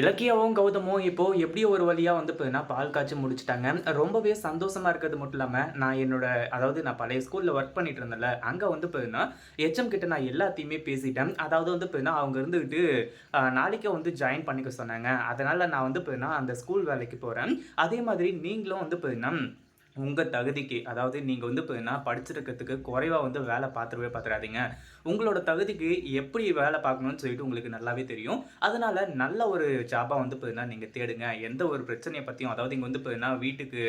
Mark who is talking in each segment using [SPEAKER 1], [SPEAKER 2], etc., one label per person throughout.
[SPEAKER 1] இலக்கியாவும் கௌதமும் இப்போ எப்படி ஒரு வழியா வந்து பார்த்தீங்கன்னா பால் காய்ச்சி முடிச்சுட்டாங்க. ரொம்பவே சந்தோஷமா இருக்கிறது மட்டும் இல்லாமல் நான் என்னோட அதாவது நான் பழைய ஸ்கூலில் ஒர்க் பண்ணிட்டு இருந்தேன்ல அங்கே வந்து பார்த்தீங்கன்னா எச்எம் கிட்ட நான் எல்லாத்தையுமே பேசிட்டேன். அதாவது வந்து பார்த்தீங்கன்னா அவங்க இருந்துக்கிட்டு நாளைக்கே வந்து ஜாயின் பண்ணிக்க சொன்னாங்க. அதனால நான் வந்து பார்த்தீங்கன்னா அந்த ஸ்கூல் வேலைக்கு போகிறேன் அதே மாதிரி நீங்களும் வந்து பார்த்தீங்கன்னா உங்கள் தகுதிக்கு அதாவது நீங்கள் வந்து பார்த்தீங்கன்னா படிச்சிருக்கிறதுக்கு குறைவாக வந்து வேலை பார்த்துருவே பார்த்துறாதீங்க உங்களோட தகுதிக்கு எப்படி வேலை பார்க்கணும்னு சொல்லிட்டு உங்களுக்கு நல்லாவே தெரியும். அதனால நல்ல ஒரு ஜாபாக வந்து பார்த்தீங்கன்னா நீங்கள் தேடுங்க. எந்த ஒரு பிரச்சனையை பற்றியும் அதாவது இங்கே வந்து பார்த்தீங்கன்னா வீட்டுக்கு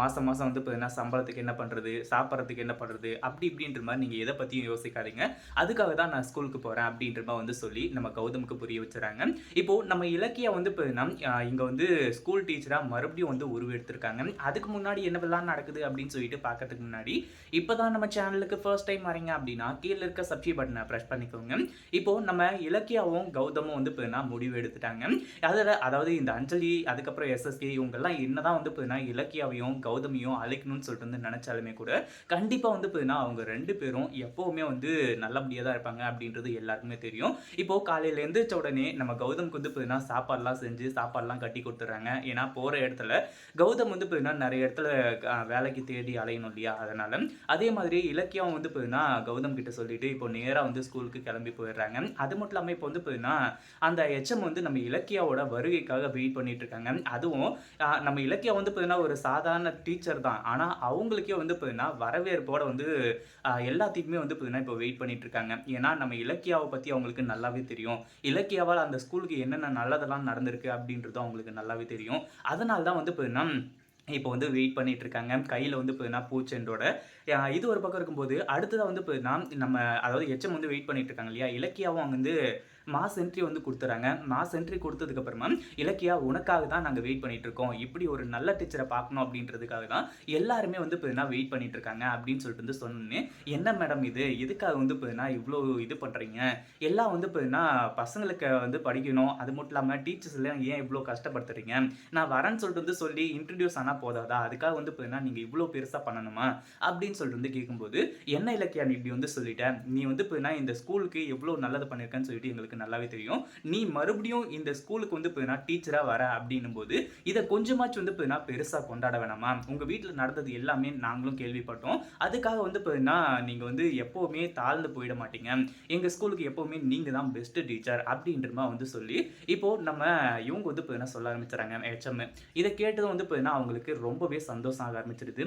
[SPEAKER 1] மாதம் மாதம் வந்து பார்த்தீங்கன்னா சம்பளத்துக்கு என்ன பண்ணுறது சாப்பிட்றதுக்கு என்ன பண்ணுறது அப்படி இப்படின்ற மாதிரி நீங்கள் எதை பற்றியும் யோசிக்காதீங்க. அதுக்காக தான் நான் ஸ்கூலுக்கு போகிறேன் அப்படின்ற மாதிரி வந்து சொல்லி நம்ம கௌதமுக்கு புரிய வச்சுறாங்க. இப்போ நம்ம இலக்கியா வந்து பார்த்தீங்கன்னா இங்கே வந்து ஸ்கூல் டீச்சராக மறுபடியும் வந்து உருவெடுத்திருக்காங்க. அதுக்கு முன்னாடி என்ன என்னவெல்லாம் நடக்குது அப்படின்னு சொல்லிட்டு பார்க்கறதுக்கு முன்னாடி இப்போ தான் நம்ம சேனலுக்கு ஃபர்ஸ்ட் டைம் வரீங்க அப்படின்னா கீழே இருக்க சப்ஸ்கிரைப் பட்டனை ப்ரெஸ் பண்ணிக்கோங்க. இப்போ நம்ம இலக்கியாவும் கௌதமும் வந்து பார்த்தீங்கன்னா முடிவு எடுத்துட்டாங்க? அதில் அதாவது இந்த அஞ்சலி அதுக்கப்புறம் எஸ்எஸ்கே இவங்கெல்லாம் என்னதான் வந்து பார்த்தீங்கன்னா இலக்கியாவையும் கௌதமியும் அழைக்கணும்னு சொல்லிட்டு வந்து நினச்சாலுமே கூட கண்டிப்பாக வந்து பார்த்தீங்கன்னா அவங்க ரெண்டு பேரும் எப்போவுமே வந்து நல்லபடியாக தான் இருப்பாங்க அப்படின்றது எல்லாருக்குமே தெரியும். இப்போ காலையில் எந்திரிச்ச உடனே நம்ம கௌதம்க்கு வந்து பார்த்தீங்கன்னா சாப்பாடுலாம் செஞ்சு சாப்பாடுலாம் கட்டி கொடுத்துட்றாங்க. ஏன்னா போகிற இடத்துல கௌதம் வந்து பார்த்தீங்கன்னா நிறைய இடத்துல வேலைக்கு தேடி அலையணும் இல்லையா? அதனால அதே மாதிரி இலக்கியம் வந்து பார்த்தீங்கன்னா கௌதம் கிட்ட சொல்லிட்டு இப்போ நேராக வந்து ஸ்கூலுக்கு கிளம்பி போயிடுறாங்க. அது மட்டும் இல்லாமல் இப்போ வந்து பார்த்தீங்கன்னா அந்த எச்சம் வந்து நம்ம இலக்கியாவோட வருகைக்காக வெயிட் பண்ணிட்டு இருக்காங்க. அதுவும் நம்ம இலக்கியம் வந்து பார்த்தீங்கன்னா ஒரு சாதாரண டீச்சர் தான். ஆனால் அவங்களுக்கே வந்து பார்த்தீங்கன்னா வரவேற்போட வந்து எல்லாத்தையுமே வந்து பார்த்தீங்கன்னா இப்போ வெயிட் பண்ணிட்டு இருக்காங்க. ஏன்னா நம்ம இலக்கியாவை பற்றி அவங்களுக்கு நல்லாவே தெரியும். இலக்கியாவால் அந்த ஸ்கூலுக்கு என்னென்ன நல்லதெல்லாம் நடந்திருக்கு அப்படின்றதும் அவங்களுக்கு நல்லாவே தெரியும். அதனால தான் வந்து பார்த்தீங்கன்னா இப்போ வந்து வெயிட் பண்ணிட்டு இருக்காங்க கையில் வந்து பார்த்தீங்கன்னா பூச்செண்டோட. இது ஒரு பக்கம் இருக்கும்போது அடுத்ததாக வந்து பார்த்தீங்கன்னா நம்ம அதாவது எச்சம் வந்து வெயிட் பண்ணிட்டு இருக்காங்க இல்லையா? இலக்கியாவும் அங்கே வந்து மாஸ் என்ட்ரி வந்து கொடுத்துறாங்க. மாஸ் என்ட்ரி கொடுத்ததுக்கப்புறமா இலக்கியா உனக்காக தான் நாங்கள் வெயிட் பண்ணிட்டு இருக்கோம். இப்படி ஒரு நல்ல டீச்சரை பார்க்கணும் அப்படின்றதுக்காக தான் எல்லாருமே வந்து பார்த்தீங்கன்னா வெயிட் பண்ணிட்டு இருக்காங்க அப்படின்னு சொல்லிட்டு வந்து சொன்னேன் என்ன மேடம் இது? எதுக்காக வந்து பார்த்தீங்கன்னா இவ்வளோ இது பண்ணுறீங்க எல்லாம் வந்து பார்த்தீங்கன்னா பசங்களுக்கு வந்து படிக்கணும். அது மட்டும் இல்லாமல் டீச்சர்ஸ் எல்லாம் ஏன் இவ்வளோ கஷ்டப்படுத்துறீங்க? நான் வரேன்னு சொல்லிட்டு வந்து சொல்லி இன்ட்ரடியூஸ் ஆனால் போதாதா? அதுக்காக வந்து பார்த்தீங்கன்னா நீங்கள் இவ்வளோ பெருசாக பண்ணணுமா? அப்படின்னு சொல்லிட்டு வந்து கேட்கும்போது என்ன இலக்கியா நீ இப்படி வந்து சொல்லிட்டேன் நீ வந்து பார்த்தீங்கன்னா இந்த ஸ்கூலுக்கு எவ்வளோ நல்லது பண்ணியிருக்கேன்னு சொல்லிட்டு எங்களுக்கு நல்லாவே தெரியும். நீ மறுபடியும் இந்த ஸ்கூலுக்கு வந்து பார்த்தீங்கன்னா டீச்சராக வர அப்படின்னும் போது இதை கொஞ்சமாச்சும் வந்து பார்த்தீங்கன்னா பெருசாக கொண்டாட வேணாமா? உங்கள் வீட்டில் நடந்தது எல்லாமே நாங்களும் கேள்விப்பட்டோம். அதுக்காக வந்து பார்த்தீங்கன்னா நீங்கள் வந்து எப்போவுமே தாழ்ந்து போயிட மாட்டீங்க. எங்கள் ஸ்கூலுக்கு எப்போவுமே நீங்கள் தான் பெஸ்ட்டு டீச்சர் அப்படின்ற மாதிரி வந்து சொல்லி இப்போது நம்ம இவங்க வந்து பார்த்தீங்கன்னா சொல்ல ஆரம்பிச்சுறாங்க ஹெச்எம் இதை கேட்டதும் வந்து பார்த்தீங்கன்னா அவங்களுக்கு ரொம்பவே சந்தோஷம் ஆக ஆரம்பிச்சிருது.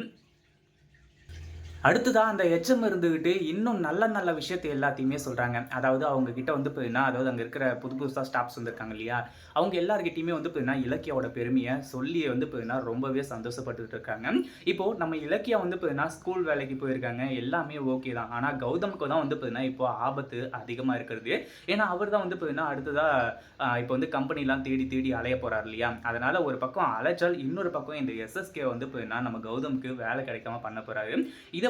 [SPEAKER 1] அடுத்ததாக அந்த எச்எம் இருந்துக்கிட்டு இன்னும் நல்ல நல்ல விஷயத்தை எல்லாத்தையுமே சொல்கிறாங்க அதாவது அவங்க கிட்ட வந்து பார்த்தீங்கன்னா அதாவது அங்கே இருக்கிற புது புதுசாக ஸ்டாஃப்ஸ் வந்திருக்காங்க இல்லையா? அவங்க எல்லாருக்கிட்டையுமே வந்து பார்த்தீங்கன்னா இலக்கியாவோட பெருமையை சொல்லி வந்து பார்த்தீங்கன்னா ரொம்பவே சந்தோஷப்பட்டுட்டு இருக்காங்க. இப்போ நம்ம இலக்கியா வந்து பார்த்தீங்கன்னா ஸ்கூல் வேலைக்கு போயிருக்காங்க. எல்லாமே ஓகே தான். ஆனால் கௌதமுக்கு தான் வந்து பார்த்தீங்கன்னா இப்போ ஆபத்து அதிகமாக இருக்கிறது. ஏன்னா அவர் தான் வந்து பார்த்தீங்கன்னா அடுத்ததாக இப்போ வந்து கம்பெனிலாம் தேடி தேடி அலைய போகிறார் இல்லையா? அதனால ஒரு பக்கம் அலைச்சல் இன்னொரு பக்கம் இந்த எஸ்எஸ்கே வந்து போயின்னா நம்ம கௌதமுக்கு வேலை கிடைக்காம பண்ண போகிறாரு இதை